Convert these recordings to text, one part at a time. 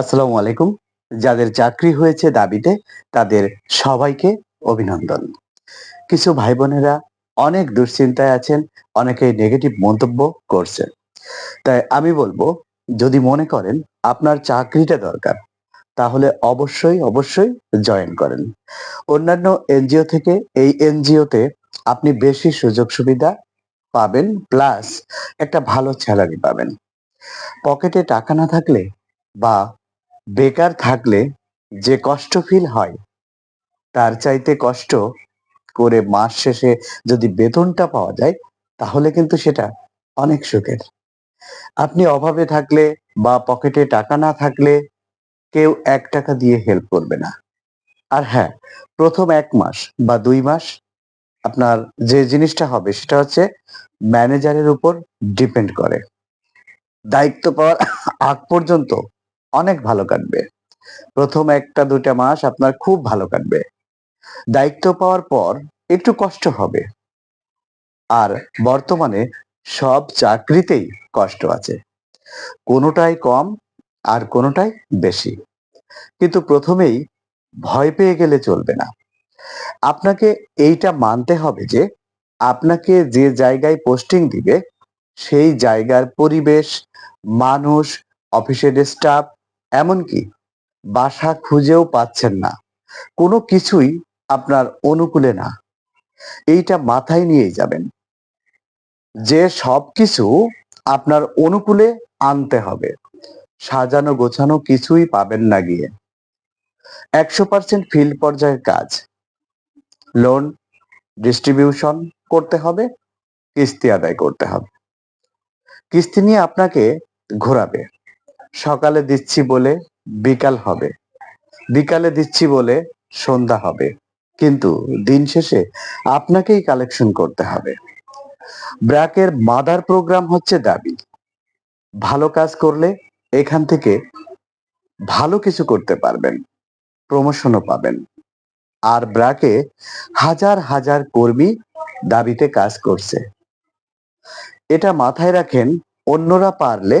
আসসালামু আলাইকুম। যাদের চাকরি হয়েছে দাবিতে, তাদের সবাইকে অভিনন্দন। কিছু ভাই বোনেরা অনেক দুশ্চিন্তায় আছেন, অনেকে নেগেটিভ মন্তব্য করছে তাই আমি বলব, যদি মনে করেন আপনার চাকরিটা দরকার, তাহলে অবশ্যই অবশ্যই জয়েন করেন। অন্যান্য এনজিও থেকে এই এনজিওতে আপনি বেশি সুযোগ সুবিধা পাবেন প্লাস একটা ভালো স্যালারি পাবেন। পকেটে টাকা না থাকলে বা বেকার থাকলে যে কষ্ট ফিল হয়, তার চাইতে কষ্ট করে মাস শেষে যদি বেতনটা পাওয়া যায়, তাহলে কিন্তু সেটা অনেক সুখের। আপনি অভাবে থাকলে বা পকেটে টাকা না থাকলে কেউ এক টাকা দিয়ে হেল্প করবে না। আর হ্যাঁ প্রথম এক মাস বা দুই মাস আপনার যে জিনিসটা হবে সেটা হচ্ছে ম্যানেজারের উপর ডিপেন্ড করে। দায়িত্ব পাওয়ার আগ পর্যন্ত অনেক ভালো কাটবে। প্রথম একটা দুটা মাস আপনার খুব ভালো কাটবে। দায়িত্ব পাওয়ার পর একটু কষ্ট হবে। আর বর্তমানে সব চাকরিতেই কষ্ট আছে। কোনোটাই কম আর কোনোটাই বেশি। কিন্তু প্রথমেই ভয় পেয়ে গেলে চলবে না। আপনাকে এইটা মানতে হবে যে, আপনাকে যে জায়গায় পোস্টিং দিবে, সেই জায়গার পরিবেশ, মানুষ, অফিসের স্টাফ এমনকি বাসা খুঁজেও পাচ্ছেন না। কোনো কিছুই আপনার অনুকূলে না। এইটা মাথায় নিয়ে যাবেন। যে সব কিছু আপনার অনুকূলে আনতে হবে। সাজানো গোছানো কিছুই পাবেন না গিয়ে। একশো পার্সেন্ট ফিল্ড পর্যায়ের কাজ। লোন, ডিস্ট্রিবিউশন করতে হবে, কিস্তি আদায় করতে হবে। কিস্তি নিয়ে আপনাকে ঘোরাবে। সকালে দিচ্ছি বলে বিকাল হবে। বিকালে দিচ্ছি বলে সন্ধ্যা হবে। কিন্তু দিন শেষে আপনাকেই কালেকশন করতে হবে। ব্র্যাকের মাদার প্রোগ্রাম হচ্ছে দাবি। ভালো কাজ করলে এখান থেকে ভালো কিছু করতে পারবেন প্রমোশনও পাবেন। আর ব্র্যাকে হাজার হাজার কর্মী দাবিতে কাজ করছে। এটা মাথায় রাখেন, অন্যরা পারলে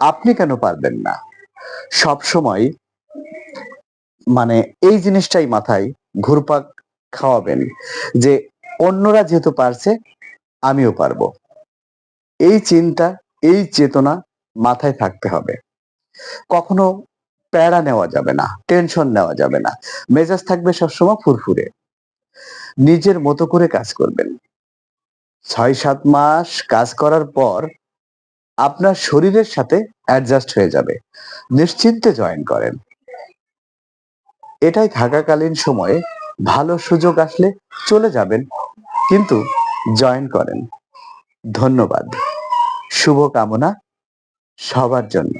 আপনি কেন পারবেন না? সব সময় মানে এই জিনিসটাই মাথায় ঘুরপাক খাওয়াবেন যে অন্যরা যেহেতু পারছে, আমিও পারব। এই চিন্তা, এই চেতনা মাথায় থাকতে হবে। কখনো প্যারা নেওয়া যাবে না, টেনশন নেওয়া যাবে না। মেজাজ থাকবে সবসময় ফুরফুরে। নিজের মতো করে কাজ করবেন। ছয় সাত মাস কাজ করার পর আপনার শরীরের সাথে অ্যাডজাস্ট হয়ে যাবে। নিশ্চিন্তে জয়েন করেন। এটাই থাকাকালীন সময়ে ভালো সুযোগ আসলে চলে যাবেন, কিন্তু জয়েন করেন। ধন্যবাদ। শুভকামনা সবার জন্য।